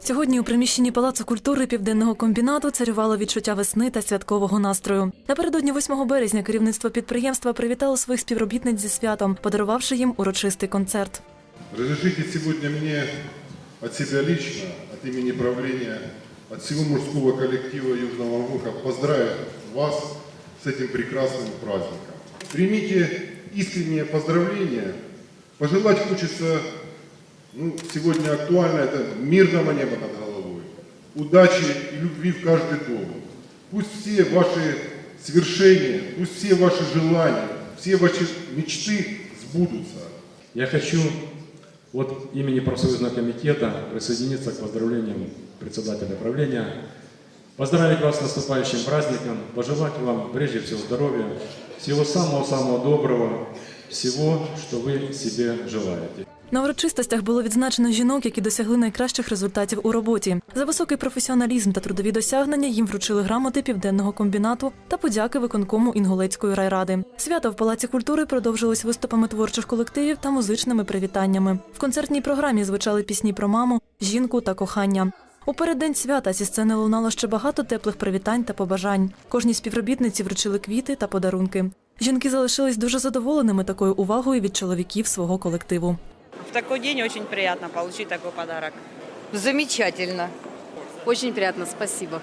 Сьогодні у приміщенні Палацу культури південного комбінату царювало відчуття весни та святкового настрою. Напередодні 8 березня керівництво підприємства привітало своїх співробітниць зі святом, подарувавши їм урочистий концерт. Разрешите сегодня мне от себя лично, от имени правления, от всего мужского коллектива Южного Амура поздравить вас с этим прекрасным праздником. Примите искренние поздравления. Пожелать хочется, ну, сегодня актуально, это мирного неба над головой, удачи и любви в каждый дом. Пусть все ваши свершения, пусть все ваши желания, все ваши мечты сбудутся. Я хочу от имени профсоюзного комитета присоединиться к поздравлениям председателя правления, поздравить вас с наступающим праздником, пожелать вам прежде всего здоровья, всего самого-самого доброго, всего, что вы себе желаете. На урочистостях було відзначено жінок, які досягли найкращих результатів у роботі. За високий професіоналізм та трудові досягнення їм вручили грамоти південного комбінату та подяки виконкому Інгулецької райради. Свято в Палаці культури продовжилось виступами творчих колективів та музичними привітаннями. В концертній програмі звучали пісні про маму, жінку та кохання. У переддень свята зі сцени лунало ще багато теплих привітань та побажань. Кожній співробітниці вручили квіти та подарунки. Жінки залишились дуже задоволеними такою увагою від чоловіків свого колективу. Такой день очень приятно получить такой подарок. Замечательно. Очень приятно, спасибо.